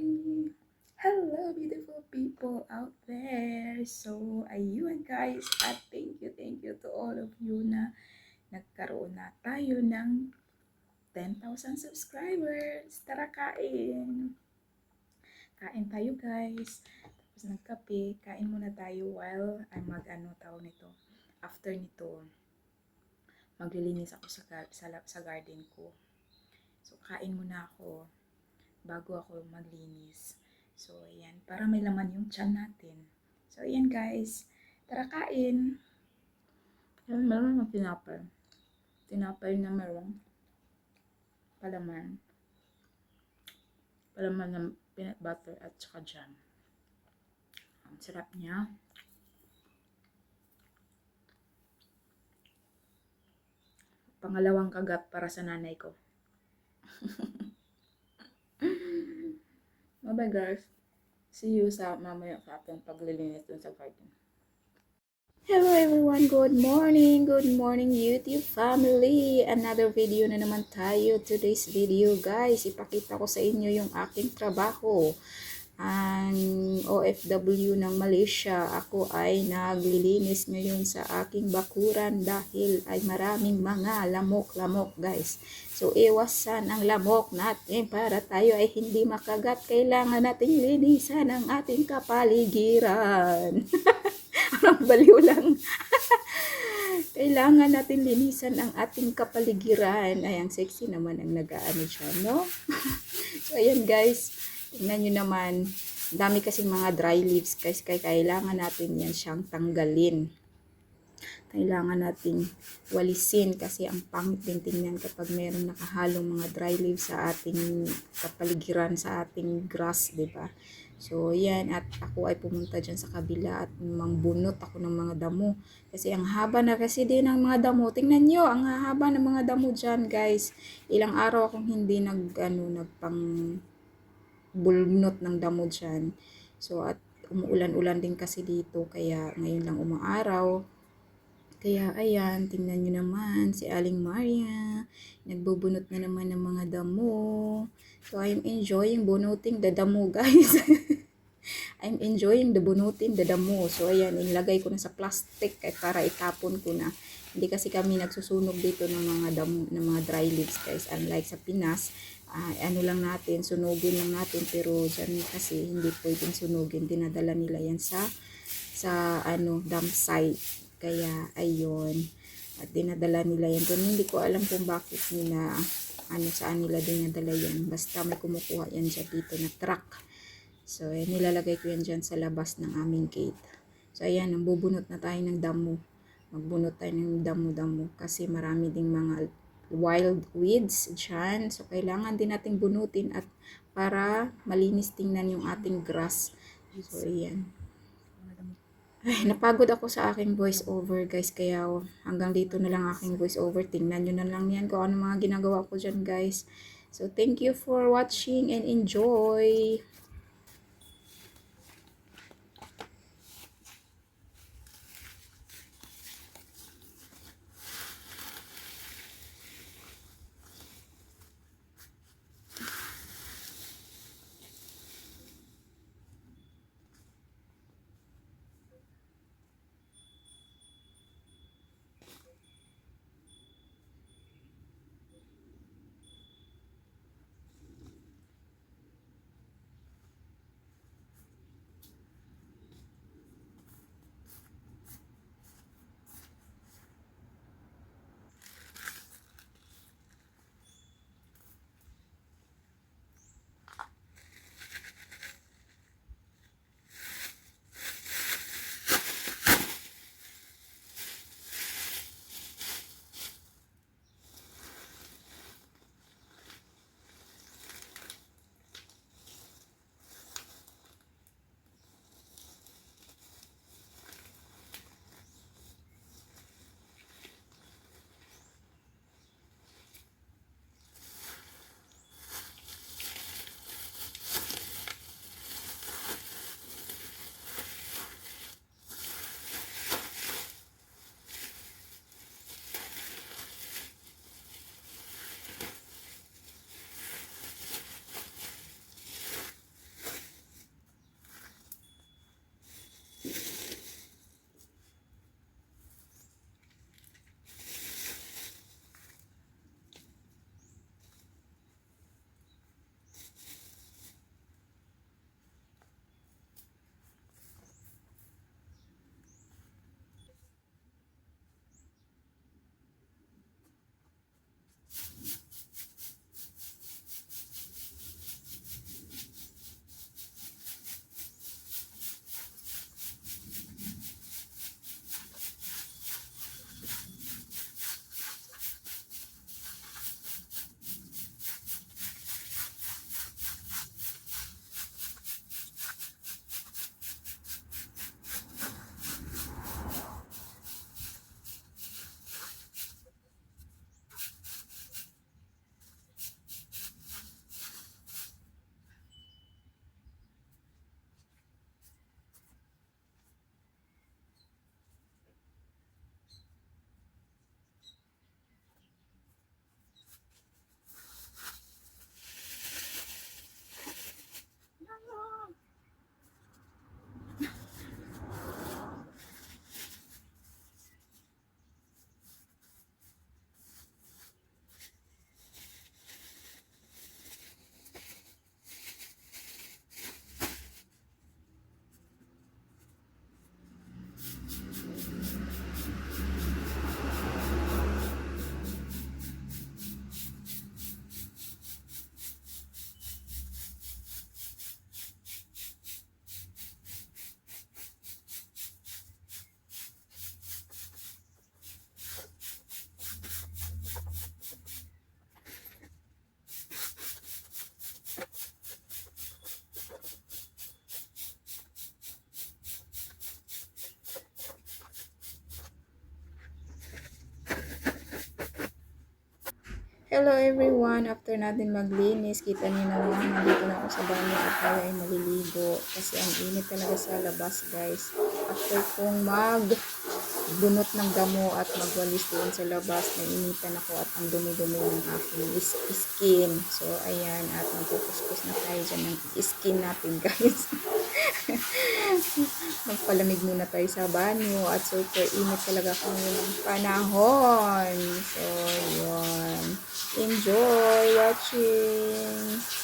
Hi! Hello, beautiful people out there! So, ayun guys, at thank you, thank you to all of you na nagkaroon na tayo ng 10,000 subscribers. Tara, kain! Kain tayo guys. Tapos nagkape, kain muna tayo while ay mag-ano tawag nito. After nito, maglilinis ako sa, sa, sa garden ko. So, kain muna ako bago ako maglinis. So, ayan. Para may laman yung tiyan natin. So, ayan guys. Tara kain. Ayan, meron ng tinapay. Tinapay na meron palaman. Palaman ng peanut butter at saka jam. Ang sarap niya. Pangalawang kagat para sa nanay ko. Bye-bye guys. See you sa mamaya sa ating paglilinis dun sa garden. Hello everyone, good morning, good morning YouTube family. Another video na naman tayo. Today's video guys, ipakita ko sa inyo yung aking trabaho. Ang OFW ng Malaysia, ako ay naglilinis ngayon sa aking bakuran dahil ay maraming mga lamok-lamok guys. So iwasan ang lamok natin para tayo ay hindi makagat. Kailangan nating linisan ang ating kapaligiran. Parang baliw lang. Kailangan natin linisan ang ating kapaligiran. Ay, ang sexy naman ang nag-aano dyan, no? so, ayan guys. Tingnan nyo naman. Dami kasing mga dry leaves guys. Kaya kailangan natin yan siyang tanggalin. Kailangan nating walisin kasi ang pangit din tingnan kapag meron nakahalong mga dry leaves sa ating kapaligiran, sa ating grass, ba? So, yan. At ako ay pumunta dyan sa kabila at mangbunot ako ng mga damo. Kasi ang haba na kasi din ng mga damo. Tingnan nyo, ang haba ng mga damo dyan, guys. Ilang araw akong hindi nag, ano, nagpang bulnot ng damo dyan. So, at umuulan-ulan din kasi dito. Kaya ngayon lang umaaraw. Kaya ayan, tingnan nyo naman si Aling Maria. Nagbubunot na naman ng mga damo. So I'm enjoying bunuting the damo guys. I'm enjoying the bunutin the damo. So ayan, inilagay ko na sa plastic ay para itapon ko na. Hindi kasi kami nagsusunog dito ng mga damo, ng mga dry leaves guys. Unlike sa Pinas, ah, ano lang natin, sunugin lang natin. Pero dyan kasi hindi pwedeng sunugin. Dinadala nila yan sa sa ano dump site kaya, ayun. At dinadala nila yan doon. Hindi ko alam kung bakit nila, ano, saan nila dinadala yan. Basta may kumukuha yan dyan dito na truck. So, eh, nilalagay ko yan dyan sa labas ng aming gate. So, ayan, bubunot na tayo ng damo. Magbunot tayo ng damo-damo. Kasi marami ding mga wild weeds dyan. So, kailangan din nating bunutin at para malinis tingnan yung ating grass. So, ayan. Ay, napagod ako sa aking voice over guys. Kaya oh, hanggang dito na lang aking voice over. Tingnan nyo na lang yan kung ano mga ginagawa ko dyan guys. So thank you for watching and enjoy. Hello everyone! After natin maglinis, kita niyo naman, nandito na ako sa banyo at tayo ay maliligo. Kasi ang init talaga sa labas guys. After kong mag bunot ng damo at magwalis doon sa labas, nainitan ako at ang dumi-dumi ng aking is- skin. So ayan, at magpukuskus na tayo dyan ng skin natin guys. Magpalamig muna tayo sa banyo at super init talaga kung yung panahon. So, yun. Enjoy watching!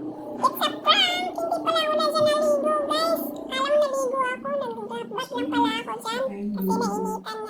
It's a prank! Hindi pala ako na naligo, guys. Alam mo naligo ako, nagdudapbat lang pala ako dyan. Kasi nainitan na